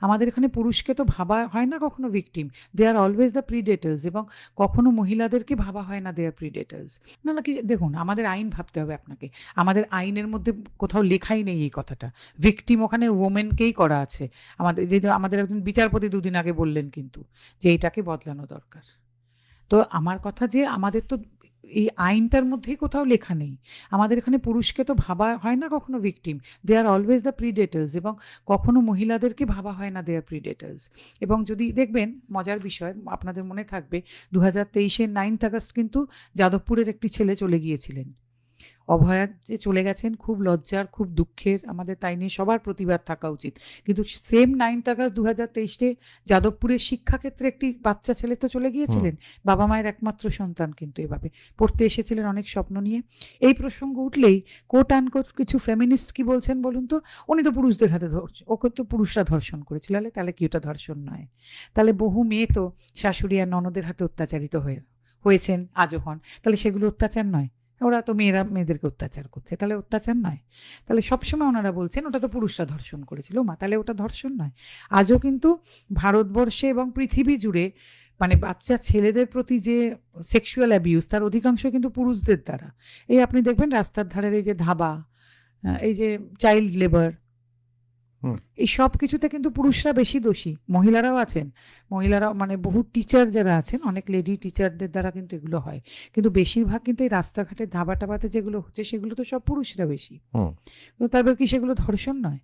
আমাদের এখানে পুরুষকে তো ভাবা হয় না কখনো victim they are always the predators এবং কখনো মহিলাদেরকে ভাবা হয় না দে আর প্রিডেটার্স না না, কি দেখুন, আমাদের আইন ভাবতে হবে আপনাকে। আমাদের আইনের মধ্যে কোথাও লেখাই নেই এই কথাটা। ভিকটিম ওখানে ওমেনকেই করা আছে। আমাদের, যে আমাদের একজন বিচারপতি দুদিন আগে বললেন কিন্তু যে এইটাকে বদলানো দরকার। তো আমার কথা যে, আমাদের তো এই আইনটার মধ্যে কোথাও লেখা নেই। আমাদের এখানে পুরুষকে তো ভাবা হয় না কখনো victim they are always the predators এবং কখনো মহিলাদেরকে ভাবা হয় না দে আর প্রিডেটার্স এবং যদি দেখবেন, মজার বিষয়, আপনাদের মনে থাকবে দু হাজার তেইশের নাইনথ আগস্ট কিন্তু যাদবপুরের একটি ছেলে চলে গিয়েছিলেন। অভয়া যে চলে গেছেন খুব লজ্জার খুব দুঃখের আমাদের তাই নিয়ে সবার প্রতিবাদ থাকা উচিত। কিন্তু সেম নাইনথ আগস্ট দু হাজার তেইশে যাদবপুরের শিক্ষাক্ষেত্রে একটি বাচ্চা ছেলে তো চলে গিয়েছিলেন। বাবা মায়ের একমাত্র সন্তান কিন্তু এভাবে। পড়তে এসেছিলেন অনেক স্বপ্ন নিয়ে। এই প্রসঙ্গ উঠলেই কোট অ্যান্ড কোট কিছু ফেমিনিস্ট কি বলছেন বলুন তো? উনি তো পুরুষদের হাতে ধরছে ওকে তো পুরুষরা ধর্ষণ করেছিল। তাহলে তাহলে কি ওটা ধর্ষণ নয়? তাহলে বহু মেয়ে তো শাশুড়ি আর ননদের হাতে অত্যাচারিত হয়ে হয়েছেন আজও হন। তাহলে সেগুলো অত্যাচার নয়? ওরা তো মেয়েরা মেয়েদেরকে অত্যাচার করছে, তাহলে অত্যাচার নয় তাহলে সবসময় ওনারা বলছেন, ওটা তো পুরুষরা ধর্ষণ করেছিল, মা, তাহলে ওটা ধর্ষণ নয় আজও কিন্তু ভারতবর্ষে এবং পৃথিবী জুড়ে মানে বাচ্চা ছেলেদের প্রতি যে সেক্সুয়াল অ্যাবিউজ তার অধিকাংশ কিন্তু পুরুষদের দ্বারা এই আপনি দেখবেন রাস্তার ধারের এই যে ধাবা এই যে চাইল্ড লেবার। এই সব কিছুতে কিন্তু পুরুষরা বেশি দোষী। মহিলারাও আছেন। মহিলারাও মানে বহু টিচার যারা আছেন অনেক লেডি টিচারদের দ্বারা কিন্তু এগুলো হয়। কিন্তু বেশিরভাগ কিন্তু এই রাস্তাঘাটে ধাবা টাবাতে যেগুলো হচ্ছে সেগুলো তো সব পুরুষরা বেশি। হুম। তো তারপর কি সেগুলো ধর্ষণ নয়।